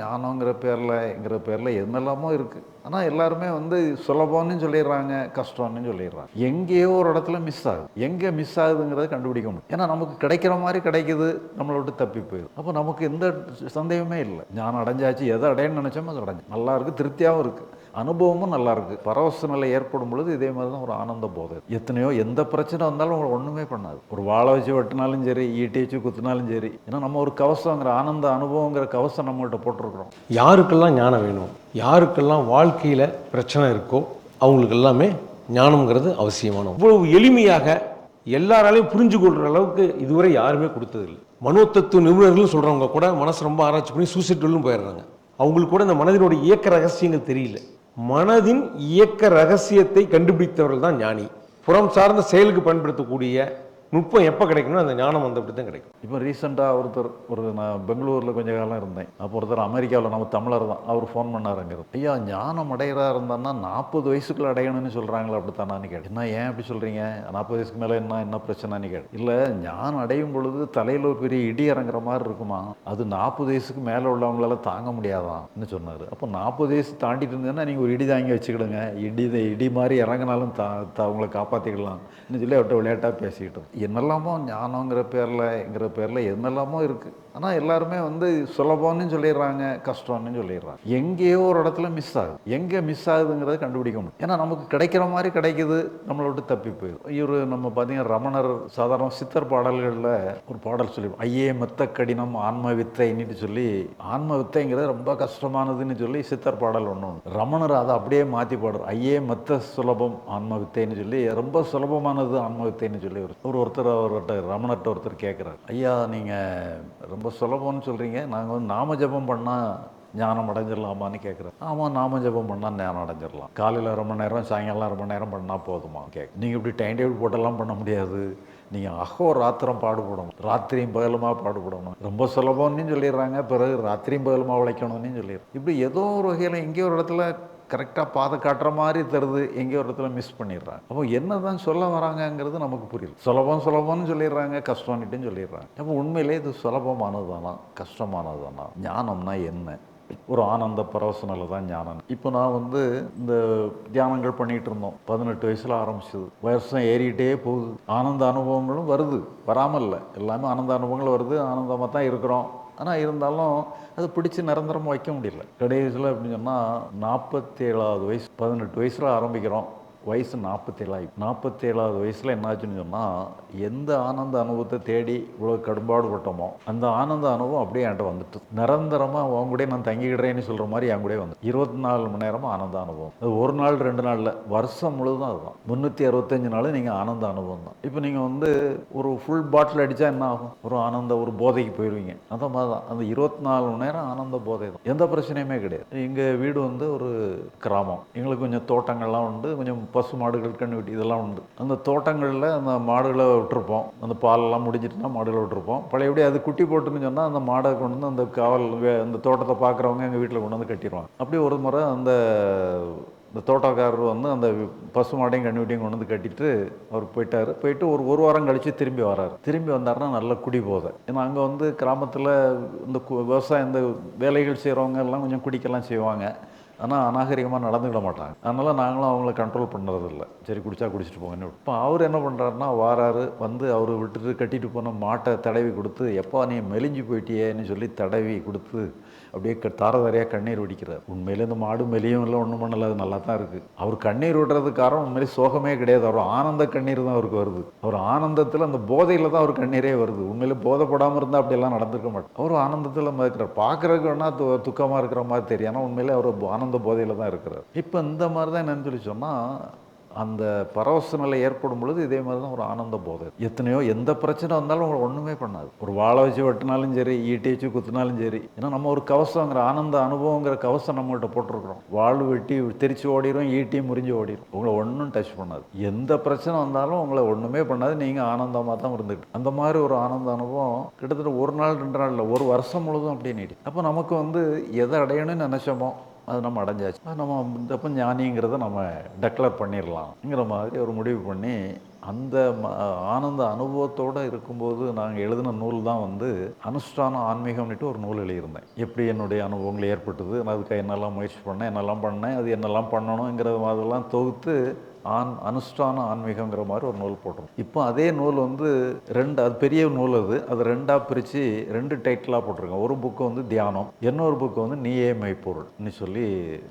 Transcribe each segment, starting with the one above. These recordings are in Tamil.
ஞானங்கிற பேரில்ங்கிற பேரில் என்னெல்லாமோ இருக்குது ஆனால் எல்லாருமே வந்து சுலபம்னு சொல்லிடுறாங்க கஷ்டம்னு சொல்லிடுறாங்க. எங்கேயோ ஒரு இடத்துல மிஸ் ஆகுது. எங்கே மிஸ் ஆகுதுங்கிறத கண்டுபிடிக்க முடியும். ஏன்னா நமக்கு கிடைக்கிற மாதிரி கிடைக்குது நம்மளை விட்டு தப்பி போயிடுது அப்போ நமக்கு எந்த சந்தேகமே இல்லை. ஞானம் அடைஞ்சாச்சு எதை அடையணும்னு நினச்சோமோ அது அடைஞ்சு. நல்லா இருக்குது திருப்தியாகவும் இருக்குது அனுபவமும் நல்லாயிருக்கு. பரவச நிலை ஏற்படும் பொழுது இதே மாதிரி தான் ஒரு ஆனந்த போதை. எத்தனையோ எந்த பிரச்சனை வந்தாலும் உங்களை ஒன்றுமே பண்ணாது. ஒரு வாழை வச்சு வெட்டினாலும் சரி ஈட்டி வச்சு குத்தினாலும் சரி. ஏன்னா நம்ம ஒரு கவசங்கிற ஆனந்த அனுபவங்கிற கவசம் நம்மகிட்ட போட்டிருக்கிறோம். யாருக்கெல்லாம் ஞானம் வேணும் யாருக்கெல்லாம் வாழ்க்கையில் பிரச்சனை இருக்கோ அவங்களுக்கு எல்லாமே ஞானம்ங்கிறது அவசியமான இவ்வளவு எளிமையாக எல்லாராலையும் புரிஞ்சு கொள்கிற அளவுக்கு இதுவரை யாருமே கொடுத்ததில்லை. மனோத்தத்துவ நிபுணர்கள் சொல்கிறவங்க கூட மனசு ரொம்ப ஆராய்ச்சி பண்ணி சூசைட்லும் போயிடுறாங்க. அவங்களுக்கு கூட இந்த மனதினுடைய இயக்க ரகசியங்கள் தெரியல. மனதின் இயக்க ரகசியத்தை கண்டுபிடித்தவர்கள் தான் ஞானி. புறம் சார்ந்த செயலுக்கு பயன்படுத்தக்கூடிய நுட்பம் எப்போ கிடைக்கணும் அந்த ஞானம் வந்த தான் கிடைக்கும். இப்போ ரீசெண்டாக ஒருத்தர் ஒரு நான் பெங்களூரில் கொஞ்ச காலம் இருந்தேன். அப்போ ஒருத்தர் அமெரிக்காவில் நம்ம தமிழர் தான். அவர் ஃபோன் பண்ணாருங்கிறது. ஐயா ஞானம் அடைகிறா இருந்தான்னா நாற்பது வயசுக்குள்ள அடையணும்னு சொல்கிறாங்களா அப்படித்தானான்னு கேட்டேன். என்ன ஏன் அப்படி சொல்கிறீங்க நாற்பது வயசுக்கு மேலே என்ன என்ன பிரச்சனைன்னு கேட்டேன். இல்லை ஞானம் அடையும் பொழுது தலையில் ஒரு பெரிய இடி இறங்குற மாதிரி இருக்குமா? அது நாற்பது வயசுக்கு மேலே உள்ளவங்களால தாங்க முடியாதான்னு சொன்னார். அப்போ நாற்பது வயசு தாண்டிட்டு இருந்தேன்னா நீங்கள் ஒரு இடி தாங்கி வச்சுக்கிடுங்க. இடி இடி மாதிரி இறங்கினாலும் தா தா உங்களை காப்பாற்றிக்கலாம்னு சொல்லி அவர்கிட்ட விளையாட்டாக பேசிக்கிட்டு என்னெல்லாமோ ஞானங்கிற பேரில்ங்கிற பேரில் என்னெல்லாமோ இருக்குது ஆனால் எல்லாருமே வந்து சுலபம்னு சொல்லிடுறாங்க கஷ்டம்னு சொல்லிடுறாங்க. எங்கேயோ ஒரு இடத்துல மிஸ் ஆகுது. எங்கே மிஸ் ஆகுதுங்கிறத கண்டுபிடிக்க முடியும். ஏன்னா நமக்கு கிடைக்கிற மாதிரி கிடைக்குது நம்மளை விட்டு தப்பி போயிடும். இவர் நம்ம பார்த்தீங்கன்னா ரமணர் சாதாரண சித்தர் பாடல்களில் ஒரு பாடல் சொல்லிடுவோம் ஐயே மெத்த கடினம் ஆன்ம வித்தைன்னு சொல்லி ஆன்ம வித்தைங்கிறது ரொம்ப கஷ்டமானதுன்னு சொல்லி சித்தர் பாடல் ஒன்று ஒன்று ரமணர் அதை அப்படியே மாற்றி பாடுறார். ஐயே மெத்த சுலபம் ஆன்ம வித்தைன்னு சொல்லி ரொம்ப சுலபமானது ஆன்ம வித்தைன்னு சொல்லி ஒரு ஒரு ஒருத்தர் அவர்கிட்ட ரமணர்கிட்ட ஒருத்தர் கேட்குறாரு ஐயா நீங்கள் ரொம்ப சுலபம்னு சொல்கிறீங்க நாங்கள் வந்து நாம ஜெபம் பண்ணால் ஞானம் அடைஞ்சிடலாமான்னு கேட்குறேன் ஆமாம் நாம ஜெபம் பண்ணால் ஞானம் அடைஞ்சிடலாம் காலையில் ரொம்ப நேரம் சாயங்காலம் ரொம்ப நேரம் பண்ணால் போதுமா? கேட்க நீங்கள் இப்படி டைம் டேபிள் போட்டெல்லாம் பண்ண முடியாது. நீங்கள் அஹோ ராத்திரம் பாடுபடணும். ராத்திரியும் பகலுமா பாடுபடணும். ரொம்ப சுலபம்னு சொல்லிடுறாங்க. பிறகு ராத்திரியும் பகலுமா உழைக்கணும்னு சொல்லிடுறாங்க. இப்படி ஏதோ ஒரு வகையில் எங்கேயோ ஒரு இடத்துல கரெக்டாக பாதை காட்டுற மாதிரி தருது எங்கேயோ ஒரு இடத்துல மிஸ் பண்ணிடுறாங்க. அப்போ என்ன தான் சொல்ல வராங்கங்கிறது நமக்கு புரியல. சுலபம் சுலபம்னு சொல்லிடுறாங்க கஷ்டம்னுட்டும் சொல்லிடுறாங்க. அப்போ உண்மையிலே இது சுலபமானது தானா கஷ்டமானது தானா ஞானம்னா என்ன? ஒரு ஆனந்த பரவசனில் தான் ஞானம். இப்போ நான் வந்து இந்த தியானங்கள் பண்ணிகிட்டு இருந்தோம். பதினெட்டு வயசில் ஆரம்பிச்சது. வருஷம் ஏறிக்கிட்டே போகுது. ஆனந்த அனுபவங்களும் வருது. வராமல் இல்லை எல்லாமே ஆனந்த அனுபவங்கள் வருது. ஆனந்தமாக தான் இருக்கிறோம். ஆனால் இருந்தாலும் அது பிடிச்சி நிரந்தரமாக வைக்க முடியல. கடைசியில் அப்படின்னு சொன்னால் நாற்பத்தேழாவது வயசு பதினெட்டு வயசில் ஆரம்பிக்கிறோம். வயசு நாற்பத்தேழாயி நாற்பத்தேழாவது வயசில் என்னாச்சுன்னு சொன்னால் எந்த ஆனந்த அனுபவத்தை தேடி இவ்வளோ கடும்பாடு பட்டோமோ அந்த ஆனந்த அனுபவம் அப்படியே என்கிட்ட வந்துட்டு நிரந்தரமாக அவங்க கூட நான் தங்கிக்கிறேன்னு சொல்கிற மாதிரி என் கூட வந்து இருபத்தி நாலு மணி நேரமும் ஆனந்த அனுபவம். அது ஒரு நாள் ரெண்டு நாளில் வருஷம் முழுதும் அதுதான். முந்நூற்றி அறுபத்தஞ்சு நாள் நீங்கள் ஆனந்த அனுபவம் தான். இப்போ நீங்கள் வந்து ஒரு ஃபுல் பாட்டில் அடித்தா என்ன ஆகும்? ஒரு ஆனந்த ஒரு போதைக்கு போயிடுவீங்க அந்த மாதிரி தான். அந்த இருபத்தி நாலு மணி நேரம் ஆனந்த போதை தான். எந்த பிரச்சனையுமே கிடையாது. எங்கள் வீடு வந்து ஒரு கிராமம். எங்களுக்கு கொஞ்சம் தோட்டங்கள்லாம் உண்டு. கொஞ்சம் பசு மாடுகள் கண்ணுக்குட்டி இதெல்லாம் உண்டு. அந்த தோட்டங்களில் அந்த மாடுகளை விட்டுருப்போம். அந்த பாலெல்லாம் முடிஞ்சிட்டுனா மாடுகளை விட்டுருப்போம். பழையபடி அது குட்டி போட்டுன்னு சொன்னால் அந்த மாடை கொண்டு வந்து அந்த காவல் வே- அந்த தோட்டத்தை பார்க்குறவங்க எங்கள் வீட்டில் கொண்டு வந்து கட்டிடுவாங்க அப்படி ஒரு முறை அந்த இந்த தோட்டக்காரர் வந்து அந்த பசு மாடையும் கண்ணுக்குட்டியும் கொண்டு வந்து கட்டிட்டு அவர் போயிட்டார். போயிட்டு ஒரு ஒரு வாரம் கழித்து திரும்பி வராரு. திரும்பி வந்தாருன்னா நல்ல குடி போதை. ஏன்னா அங்கே வந்து கிராமத்தில் இந்த கு- விவசாயம் இந்த வேலைகள் செய்கிறவங்க எல்லாம் கொஞ்சம் குடிக்கலாம் செய்வாங்க. ஆனால் அநாகரிகமாக நடந்துக்கிட மாட்டாங்க. அதனால் நாங்களும் அவங்கள கண்ட்ரோல் பண்ணுறதில்ல சரி குடிச்சா குடிச்சிட்டு போங்கன்னு. இப்போ அவர் என்ன பண்ணுறாருன்னா வாராரு வந்து அவர் விட்டுட்டு கட்டிட்டு போன மாட்டை தடவி கொடுத்து எப்போ நீ மெலிஞ்சு போயிட்டியேன்னு சொல்லி தடவி கொடுத்து அப்படியே க தாரதாரியாக கண்ணீர் வடிக்கிறார். உண்மையிலே இந்த மாடு மெலியும் இல்லை ஒன்றும் பண்ணல அது நல்லா தான் இருக்குது அவர் கண்ணீர் விடுறது காரணம் உண்மையிலே சோகமே கிடையாது. அவர் ஆனந்த கண்ணீர் தான் அவருக்கு வருது. அவர் ஆனந்தத்தில் அந்த போதையில் தான் அவர் கண்ணீரே வருது. உண்மையிலே போதைப்படாமல் இருந்தால் அப்படியெல்லாம் நடந்திருக்க மாட்டார் அவர் ஆனந்தத்தில் இருக்கிறார் பார்க்குறதுக்கு வேணா து துக்கமாக இருக்கிற மாதிரி தெரியும். ஆனால் உண்மையிலே அவர் ஆனந்த அந்த போதையில் தான் இருக்கிறார். இப்போ இந்த மாதிரி தான் என்னன்னு சொல்லி சொன்னால் அந்த பரவச நிலை ஏற்படும் பொழுது இதே மாதிரி தான் ஒரு ஆனந்த போதை. எத்தனையோ எந்த பிரச்சனை வந்தாலும் உங்களை ஒன்றுமே பண்ணாது. ஒரு வாழை வச்சு வெட்டினாலும் சரி ஈட்டி வச்சு குத்தினாலும் சரி. ஏன்னா நம்ம ஒரு கவசங்கிற ஆனந்த அனுபவங்கிற கவசம் நம்மகிட்ட போட்டிருக்கிறோம். வாழ் வெட்டி தெரிச்சு ஓடிடும் ஈட்டியும் முறிஞ்சு ஓடிடும் உங்களை ஒன்றும் டச் பண்ணாது. எந்த பிரச்சனை வந்தாலும் உங்களை ஒன்றுமே பண்ணாது. நீங்கள் ஆனந்தமாக தான் இருந்துக்கிட்டு அந்த மாதிரி ஒரு ஆனந்த அனுபவம் கிட்டத்தட்ட ஒரு நாள் ரெண்டு நாள் இல்லை ஒரு வருஷம் முழுதும் அப்படியே நீடி அப்போ நமக்கு வந்து எதை அடையணும்னு நினச்சோமோ அது நம்ம அடைஞ்சாச்சு. அது நம்ம இந்த அப்போ ஞானிங்கிறத நம்ம டெக்ளேர் பண்ணிடலாம்ங்கிற மாதிரி ஒரு முடிவு பண்ணி அந்த ம- ஆனந்த அனுபவத்தோடு இருக்கும்போது நாங்கள் எழுதின நூல் தான் வந்து அனுஷ்டான ஆன்மீகம்னுட்டு ஒரு நூல் எழுதியிருந்தேன். எப்படி என்னுடைய அனுபவங்கள் ஏற்பட்டது நான் அதுக்கு என்னெல்லாம் முயற்சி பண்ணேன் என்னெல்லாம் பண்ணேன் அது என்னெல்லாம் பண்ணணுங்கிற மாதிரிலாம் தொகுத்து ஆன் அனுஷ்டான ஆன்மீகங்கிற மாதிரி ஒரு நூல் போட்டோம் இப்போ அதே நூல் வந்து ரெண்டு அது பெரிய நூல் அது. அது ரெண்டாக பிரித்து ரெண்டு டைட்டிலாக போட்டிருக்கேன் ஒரு புக்கு வந்து தியானம் இன்னொரு புக்கு வந்து நீயே மெய்ப்பொருள்னு சொல்லி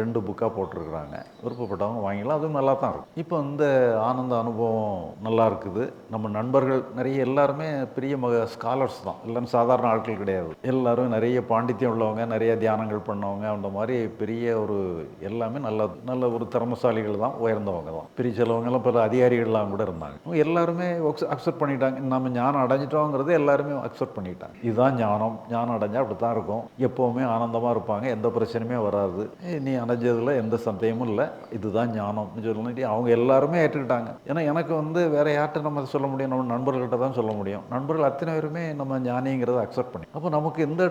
ரெண்டு புக்காக போட்டிருக்கிறாங்க. விருப்பப்பட்டவங்க வாங்கிக்கலாம் அதுவும் நல்லா தான் இருக்கும். இப்போ இந்த ஆனந்த அனுபவம் நல்லா இருக்குது. நம்ம நண்பர்கள் நிறைய எல்லாருமே பெரிய மக ஸ்காலர்ஸ் தான். எல்லாரும் சாதாரண ஆட்கள் கிடையாது. எல்லாரும் நிறைய பாண்டித்யம் உள்ளவங்க நிறைய தியானங்கள் பண்ணவங்க அந்த மாதிரி பெரிய ஒரு எல்லாமே நல்ல நல்ல ஒரு திறமசாலிகள் தான் உயர்ந்தவங்க தான். பெரிய சிலவங்கெல்லாம் பல அதிகாரிகள்லாம் கூட இருந்தாங்க. அவங்க எல்லாருமே அக்செப்ட் பண்ணிட்டாங்க. நம்ம ஞானம் அடைஞ்சிட்டோங்கிறது எல்லாருமே அக்செப்ட் பண்ணிட்டாங்க. இதுதான் ஞானம். ஞானம் அடைஞ்சால் அப்படி தான் இருக்கும். எப்போவுமே ஆனந்தமாக இருப்பாங்க. எந்த பிரச்சனையுமே வராது. நீ அடைஞ்சதில் எந்த சந்தேகமும் இல்லை. இதுதான் ஞானம்னு சொல்லிட்டு அவங்க எல்லாருமே ஏற்றுக்கிட்டாங்க. ஏன்னா எனக்கு வந்து வேற யார்கிட்ட நம்ம சொல்ல முடியும்? நம்ம நண்பர்கள்ட்ட தான் சொல்ல முடியும். நண்பர்கள் அத்தனை பேருமே நம்ம ஞானிங்கிறத அக்செப்ட் பண்ணி. அப்போ நமக்கு எந்த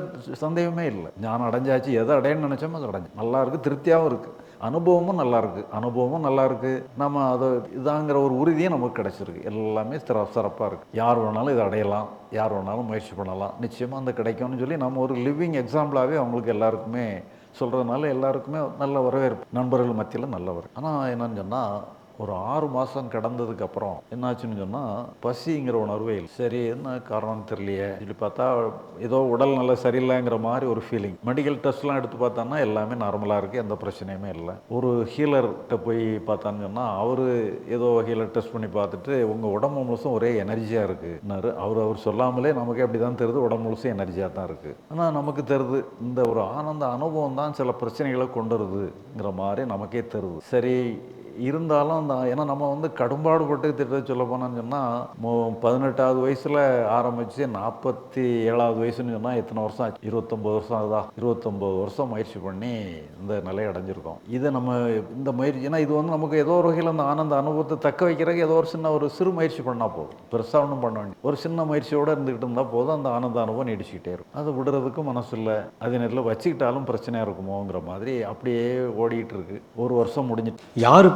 சந்தேகமே இல்லை. ஞானம் அடைஞ்சாச்சு. எதை அடையணும்னு நினச்சோமோ அது அடைஞ்சு. நல்லா இருக்குது திருப்தியாகவும் இருக்குது அனுபவமும் நல்லாயிருக்கு. அனுபவமும் நல்லாயிருக்கு. நம்ம அதை இதாங்கிற ஒரு உறுதியும் நமக்கு கிடச்சிருக்கு. எல்லாமே சிற சிறப்பாக இருக்குது யார் வேணாலும் இதை அடையலாம். யார் வேணாலும் முயற்சி பண்ணலாம். நிச்சயமாக அந்த கிடைக்கும்னு சொல்லி நம்ம ஒரு லிவிங் எக்ஸாம்பிளாகவே அவங்களுக்கு எல்லாருக்குமே சொல்கிறதுனால எல்லாருக்குமே நல்ல வரவேற்பு. நண்பர்கள் மத்தியில் நல்ல ஆனால் என்னன்னு சொன்னால் ஒரு ஆறு மாதம் கடந்ததுக்கு அப்புறம் என்னாச்சுன்னு சொன்னால் பசிங்கிற உணர்வே இல்லை. சரி என்ன காரணம்னு தெரியலையே. சொல்லி பார்த்தா ஏதோ உடல் நல்லா சரியில்லைங்கிற மாதிரி ஒரு ஃபீலிங் மெடிக்கல் டெஸ்ட்லாம் எடுத்து பார்த்தோன்னா எல்லாமே நார்மலாக இருக்குது எந்த பிரச்சனையுமே இல்லை. ஒரு ஹீலர்கிட்ட போய் பார்த்தான்னு சொன்னால் அவர் ஏதோ ஹீலர் டெஸ்ட் பண்ணி பார்த்துட்டு உங்கள் உடம்பு முழுசும் ஒரே எனர்ஜியாக இருக்குன்னாரு அவர் அவர் சொல்லாமலே நமக்கு அப்படி தான் தெரியுது உடம்பு முழுசும் எனர்ஜியாக தான் இருக்குது ஆனால் நமக்கு தெரியுது இந்த ஒரு ஆனந்த அனுபவம் தான் சில பிரச்சனைகளை கொண்டு வருதுங்கிற மாதிரி நமக்கே தெரியுது சரி இருந்தாலும் அந்த ஏன்னா நம்ம வந்து கடும்பாடுபட்டு திட்ட சொல்ல போனோம்னு சொன்னால் பதினெட்டாவது வயசில் ஆரம்பித்து நாற்பத்தி ஏழாவது வயசுன்னு சொன்னால் எத்தனை வருஷம் ஆச்சு? இருபத்தொம்போது வருஷம் ஆகுதா? இருபத்தொம்போது வருஷம் முயற்சி பண்ணி இந்த நிலையை அடைஞ்சிருக்கோம். இதை நம்ம இந்த முயற்சி ஏன்னா இது வந்து நமக்கு ஏதோ ஒரு வகையில் அந்த ஆனந்த அனுபவத்தை தக்க வைக்கிறதுக்கு ஏதோ ஒரு சின்ன ஒரு சிறு முயற்சி பண்ணால் போதும். பெருசாக ஒன்றும் பண்ண வேண்டிய ஒரு சின்ன முயற்சியோடு இருந்துக்கிட்டு இருந்தால் போதும் அந்த ஆனந்த அனுபவம் நீடிச்சுக்கிட்டே இருக்கும். அதை விடுறதுக்கும் மனசு இல்லை. அதே நேரத்தில் வச்சுக்கிட்டாலும் பிரச்சனையாக இருக்குமோங்கிற மாதிரி அப்படியே ஓடிக்கிட்டு இருக்கு. ஒரு வருஷம் முடிஞ்சிட்டு.